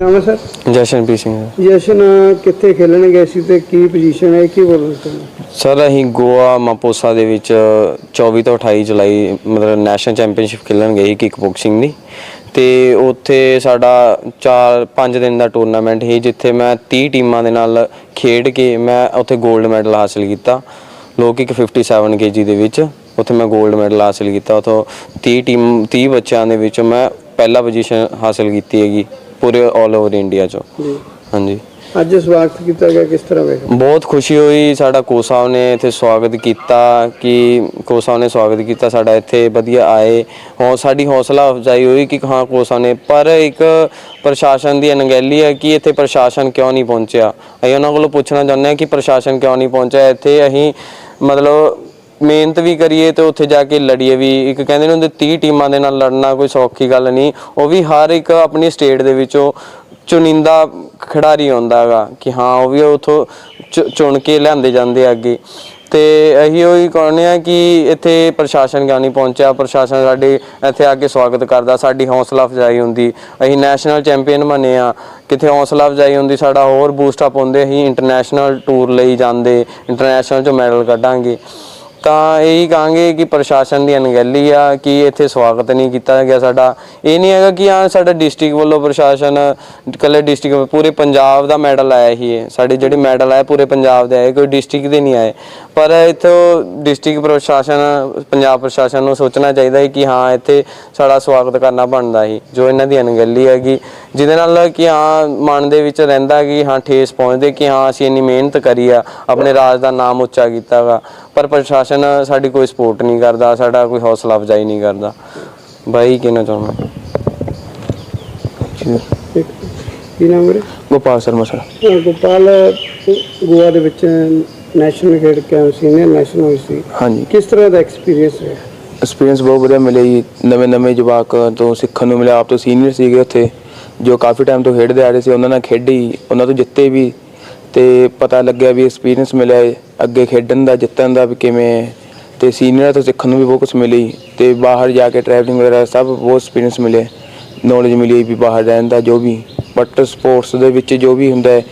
ਨਾਮ ਸਰ। ਜਸ਼ਨਪ੍ਰੀਤ ਸਿੰਘ। ਜਸ਼ਨ ਕਿੱਥੇ ਖੇਲਣ ਗਏ ਸੀ ਤੇ ਕੀ ਪੋਜੀਸ਼ਨ ਹੈ ਕੀ ਬੋਲਣਾ ਚਾਹੁੰਦੇ ਸਰ ਅਸੀਂ ਗੋਆ ਮਾਪੋਸਾ ਦੇ ਵਿੱਚ 24 ਤੋਂ 28 ਜੁਲਾਈ ਮਤਲਬ ਨੈਸ਼ਨਲ ਚੈਂਪੀਅਨਸ਼ਿਪ ਖੇਲਣ ਗਏ ਸੀ ਕਿਕ ਬਾਕਸਿੰਗ ਦੀ। ਤੇ ਉੱਥੇ ਸਾਡਾ 4 5 ਦਿਨ ਦਾ ਟੂਰਨਾਮੈਂਟ ਸੀ ਜਿੱਥੇ ਮੈਂ 30 ਟੀਮਾਂ ਦੇ ਨਾਲ ਖੇਡ ਕੇ ਮੈਂ ਉੱਥੇ 골ਡ ਮੈਡਲ ਹਾਸਲ ਕੀਤਾ ਲੋਕ ਇੱਕ 57 ਕੇਜੀ ਦੇ ਵਿੱਚ। ਉੱਥੇ ਮੈਂ 골ਡ ਮੈਡਲ ਹਾਸਲ ਕੀਤਾ ਉਥੋਂ 30 ਟੀਮ 30 ਬੱਚਿਆਂ ਦੇ ਵਿੱਚ ਮੈਂ ਪਹਿਲਾ ਪੋਜੀਸ਼ਨ ਹਾਸਲ ਕੀਤੀ ਹੈਗੀ ਪੂਰੇ 올 ਓਵਰ ਇੰਡੀਆ ਚੋਂ। ਜੀ। ਹਾਂਜੀ। ਅੱਜ ਸਵਾਗਤ ਕੀਤਾ ਗਿਆ ਕਿਸ ਤਰ੍ਹਾਂ ਵੇਖ ਬਹੁਤ ਖੁਸ਼ੀ ਹੋਈ ਸਾਡਾ ਕੋਚ ਸਾਹਿਬ ਨੇ ਇੱਥੇ ਸਵਾਗਤ ਕੀਤਾ ਕਿ ਕੋਚ ਸਾਹਿਬ ਨੇ ਸਵਾਗਤ ਕੀਤਾ ਸਾਡਾ ਇੱਥੇ ਵਧੀਆ ਆਏ। ਹੌ ਸਾਡੀ ਹੌਸਲਾ ਅਫਜ਼ਾਈ ਹੋਈ ਕਿ ਹਾਂ ਕੋਚ ਸਾਹਿਬ ਨੇ ਪਰ ਇੱਕ ਪ੍ਰਸ਼ਾਸਨ ਦੀ ਅਣਗਹਿਲੀ ਹੈ ਕਿ ਇੱਥੇ ਪ੍ਰਸ਼ਾਸਨ ਕਿਉਂ ਨਹੀਂ ਪਹੁੰਚਿਆ। ਅਸੀਂ ਉਹਨਾਂ ਕੋਲੋਂ ਪੁੱਛਣਾ ਚਾਹੁੰਦੇ ਹਾਂ ਕਿ ਪ੍ਰਸ਼ਾਸਨ ਕਿਉਂ ਨਹੀਂ ਪਹੁੰਚਿਆ ਇੱਥੇ ਅਸੀਂ ਮਤਲਬ ਮਿਹਨਤ ਵੀ ਕਰੀਏ ਤੇ ਉੱਥੇ ਜਾ ਕੇ ਲੜੀਏ ਵੀ। ਇੱਕ ਕਹਿੰਦੇ ਨੇ ਹੁੰਦੇ 30 ਟੀਮਾਂ ਦੇ ਨਾਲ ਲੜਨਾ ਕੋਈ ਸੌਖੀ ਗੱਲ ਨਹੀਂ। ਉਹ ਵੀ ਹਰ ਇੱਕ ਆਪਣੀ ਸਟੇਟ ਦੇ ਵਿੱਚੋਂ ਚੁਣਿੰਦਾ ਖਿਡਾਰੀ ਆਉਂਦਾ ਹੈਗਾ ਕਿ ਹਾਂ, ਉਹ ਵੀ ਉਥੋਂ ਚੁਣ ਕੇ ਲਿਆਂਦੇ ਜਾਂਦੇ ਆ ਅੱਗੇ। ਤੇ ਅਸੀਂ ਉਹੀ ਕਹਿੰਦੇ ਆ ਕਿ ਇੱਥੇ ਪ੍ਰਸ਼ਾਸਨ ਕਿਉਂ ਨਹੀਂ ਪਹੁੰਚਿਆ? ਪ੍ਰਸ਼ਾਸਨ ਸਾਡੇ ਇੱਥੇ ਆ ਕੇ ਸਵਾਗਤ ਕਰਦਾ। ਸਾਡੀ ਹੌਸਲਾ ਅਫਜ਼ਾਈ ਹੁੰਦੀ। ਅਸੀਂ ਨੈਸ਼ਨਲ ਚੈਂਪੀਅਨ ਬਣੇ ਆ। ਕਿਤੇ ਹੌਸਲਾ ਅਫਜ਼ਾਈ ਹੁੰਦੀ, ਸਾਡਾ ਹੋਰ ਬੂਸਟ ਅਪ ਹੁੰਦੇ। ਅਸੀਂ ਇੰਟਰਨੈਸ਼ਨਲ ਟੂਰ ਲਈ ਜਾਂਦੇ। ਇੰਟਰਨੈਸ਼ਨਲ ਚੋਂ ਮੈਡਲ ਕੱਢਾਂਗੇ। ਤਾਂ ਇਹੀ ਕਹਾਂਗੇ ਕਿ ਪ੍ਰਸ਼ਾਸਨ ਦੀ ਅਣਗਹਿਲੀ ਆ, ਕਿ ਇੱਥੇ ਸਵਾਗਤ ਨਹੀਂ ਕੀਤਾ ਗਿਆ ਸਾਡਾ। ਇਹ ਨਹੀਂ ਹੈਗਾ ਕਿ ਹਾਂ ਸਾਡਾ ਡਿਸਟ੍ਰਿਕਟ ਵੱਲੋਂ ਪ੍ਰਸ਼ਾਸਨ ਕੱਲੇ ਡਿਸਟ੍ਰਿਕਟ, ਪੂਰੇ ਪੰਜਾਬ ਦਾ ਮੈਡਲ ਆਇਆ ਹੀ ਹੈ। ਸਾਡੇ ਜਿਹੜੇ ਮੈਡਲ ਆਏ, ਪੂਰੇ ਪੰਜਾਬ ਦੇ ਆਏ, ਕੋਈ ਡਿਸਟ੍ਰਿਕਟ ਦੇ ਨਹੀਂ ਆਏ। ਪਰ ਇੱਥੋਂ ਡਿਸਟ੍ਰਿਕਟ ਪ੍ਰਸ਼ਾਸਨ ਪੰਜਾਬ ਪ੍ਰਸ਼ਾਸਨ ਨੂੰ ਸੋਚਣਾ ਚਾਹੀਦਾ ਹੈ ਕਿ ਹਾਂ ਇੱਥੇ ਸਾਡਾ ਸਵਾਗਤ ਕਰਨਾ ਬਣਦਾ ਸੀ ਜੋ ਇਹਨਾਂ ਦੀ ਅਣਗਹਿਲੀ ਹੈਗੀ। ਜਿਹਦੇ ਨਾਲ ਕਿ ਹਾਂ ਮਨ ਦੇ ਵਿੱਚ ਰਹਿੰਦਾ ਕਿ ਹਾਂ ਠੇਸ ਪਹੁੰਚਦੇ ਕਿ ਹਾਂ ਅਸੀਂ ਇੰਨੀ ਮਿਹਨਤ ਕਰੀ ਆ ਆਪਣੇ ਰਾਜ ਦਾ ਨਾਮ ਉੱਚਾ ਕੀਤਾ ਵਾ। ਪਰ ਪ੍ਰਸ਼ਾਸਨ ਸਾਡੀ ਕੋਈ ਸਪੋਰਟ ਨਹੀਂ ਕਰਦਾ ਸਾਡਾ ਕੋਈ ਹੌਸਲਾ ਅਫਜ਼ਾਈ ਨਹੀਂ ਕਰਦਾ। ਬਾਈ ਕਹਿਣਾ ਚਾਹੁੰਦਾ ਇੱਕ ਕੀ ਨਾਮ ਹੈ ਗੋਪਾਲ ਸ਼ਰਮਾ ਸਰ। ਗੋਪਾਲ ਗੋਆ ਦੇ ਵਿੱਚ ਨੈਸ਼ਨਲ ਖੇਡ ਕੇ ਆਏ ਸੀ ਨੇ ਨੈਸ਼ਨਲ ਸੀ? ਹਾਂਜੀ। ਕਿਸ ਤਰ੍ਹਾਂ ਦਾ ਐਕਸਪੀਰੀਅੰਸ ਹੈ ਐਕਸਪੀਰੀਅੰਸ ਬਹੁਤ ਵਧੀਆ ਮਿਲਿਆ ਜੀ। ਨਵੇਂ ਨਵੇਂ ਜਵਾਕ ਤੋਂ ਸਿੱਖਣ ਨੂੰ ਮਿਲਿਆ। ਆਪ ਤੋਂ ਸੀਨੀਅਰ ਸੀਗੇ ਉੱਥੇ ਜੋ ਕਾਫੀ ਟਾਈਮ ਤੋਂ ਖੇਡਦੇ ਆ ਰਹੇ ਸੀ। ਉਹਨਾਂ ਨਾਲ ਖੇਡੀ ਉਹਨਾਂ ਤੋਂ ਜਿੱਤੇ ਵੀ। ਤੇ ਪਤਾ ਲੱਗਿਆ ਵੀ ਐਕਸਪੀਰੀਅੰਸ ਮਿਲਿਆ ਅੱਗੇ ਖੇਡਣ ਦਾ ਜਿੱਤਣ ਦਾ ਵੀ ਕਿਵੇਂ ਤੇ ਸੀਨੀਅਰ ਤੋਂ ਸਿੱਖਣ ਨੂੰ ਵੀ ਬਹੁਤ ਕੁਝ ਮਿਲੀ। ਤੇ ਬਾਹਰ ਜਾ ਕੇ ਟਰੈਵਲਿੰਗ ਵਗੈਰਾ ਸਭ ਬਹੁਤ ਐਕਸਪੀਰੀਅੰਸ ਮਿਲੇ। ਨੌਲੇਜ ਮਿਲੀ ਵੀ ਬਾਹਰ ਰਹਿਣ ਦਾ ਜੋ ਵੀ। ਬਟ ਸਪੋਰਟਸ ਦੇ ਵਿੱਚ ਜੋ ਵੀ ਹੁੰਦਾ ਹੈ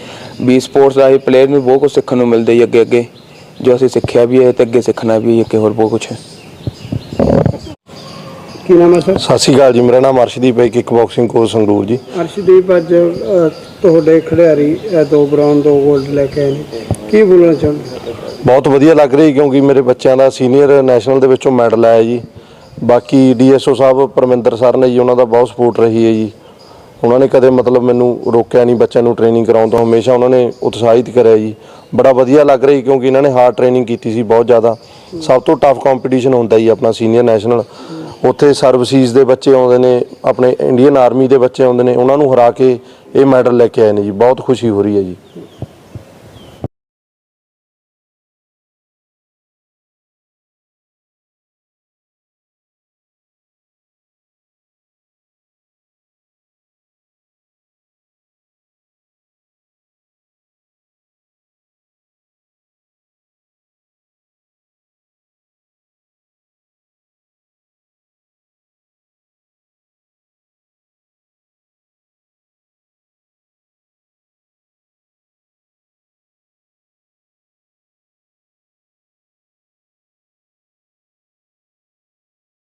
ਵੀ ਸਪੋਰਟਸ ਦਾ ਹੀ ਪਲੇਅਰ ਨੂੰ ਬਹੁਤ ਕੁਝ ਸਿੱਖਣ ਨੂੰ ਮਿਲਦਾ ਹੀ ਅੱਗੇ ਅੱਗੇ। ਜੋ ਅਸੀਂ ਸਿੱਖਿਆ ਵੀ ਹੈ ਤੇ ਅੱਗੇ ਸਿੱਖਣਾ ਵੀ ਹੈ ਅੱਗੇ ਹੋਰ ਬਹੁਤ ਕੁਝ ਹੈ ਕੀ ਨਾਮ ਹੈ ਸਰ? ਸਤਿ ਸ਼੍ਰੀ ਅਕਾਲ ਜੀ ਮੇਰਾ ਨਾਮ ਅਰਸ਼ਦੀਪ ਹੈ ਕਿਕ ਬਾਕਸਿੰਗ ਕੋਚ ਸੰਗਰੂਰ ਜੀ। ਅਰਸ਼ਦੀਪ ਅੱਜ ਤੁਹਾਡੇ ਖਿਡਾਰੀ ਇਹ ਦੋ ਬ੍ਰਾਊਨ ਦੋ 골ਡ ਲੈ ਕੇ ਆਏ ਨੇ। ਕੀ ਬੋਲਣਾ ਚਾਹੁੰਦੇ? ਬਹੁਤ ਵਧੀਆ ਲੱਗ ਰਹੀ ਕਿਉਂਕਿ ਮੇਰੇ ਬੱਚਿਆਂ ਦਾ ਸੀਨੀਅਰ ਨੈਸ਼ਨਲ ਦੇ ਵਿੱਚੋਂ ਮੈਡਲ ਆਇਆ ਜੀ। ਬਾਕੀ ਡੀਐਸਓ ਸਾਹਿਬ ਪਰਮਿੰਦਰ ਸਰ ਨੇ ਜੀ ਉਹਨਾਂ ਦਾ ਬਹੁਤ ਸਪੋਰਟ ਰਹੀ ਹੈ ਜੀ। ਉਹਨਾਂ ਨੇ ਕਦੇ ਮਤਲਬ ਮੈਨੂੰ ਰੋਕਿਆ ਨਹੀਂ ਬੱਚਿਆਂ ਨੂੰ ਟ੍ਰੇਨਿੰਗ ਕਰਾਉਣ ਤੋਂ, ਹਮੇਸ਼ਾ ਉਹਨਾਂ ਨੇ ਉਤਸ਼ਾਹਿਤ ਕਰਿਆ ਜੀ। ਬੜਾ ਵਧੀਆ ਲੱਗ ਰਹੀ ਕਿਉਂਕਿ ਇਹਨਾਂ ਨੇ ਹਾਰਡ ਟ੍ਰੇਨਿੰਗ ਕੀਤੀ ਸੀ ਬਹੁਤ ਜ਼ਿਆਦਾ। ਸਭ ਤੋਂ ਟਫ ਕੰਪੀਟੀਸ਼ਨ ਹੁੰਦਾ ਜੀ ਆਪਣਾ ਸੀਨੀਅਰ ਨੈਸ਼ਨਲ ਉੱਥੇ ਸਰਵਿਸਿਜ਼ ਦੇ ਬੱਚੇ ਆਉਂਦੇ ਨੇ, ਆਪਣੇ ਇੰਡੀਅਨ ਆਰਮੀ ਦੇ ਬੱਚੇ ਆਉਂਦੇ ਨੇ, ਉਹਨਾਂ ਨੂੰ ਹਰਾ ਕੇ ਇਹ ਮੈਡਲ ਲੈ ਕੇ ਆਏ ਨੇ ਜੀ। ਬਹੁਤ ਖੁਸ਼ੀ ਹੋ ਰਹੀ ਹੈ ਜੀ।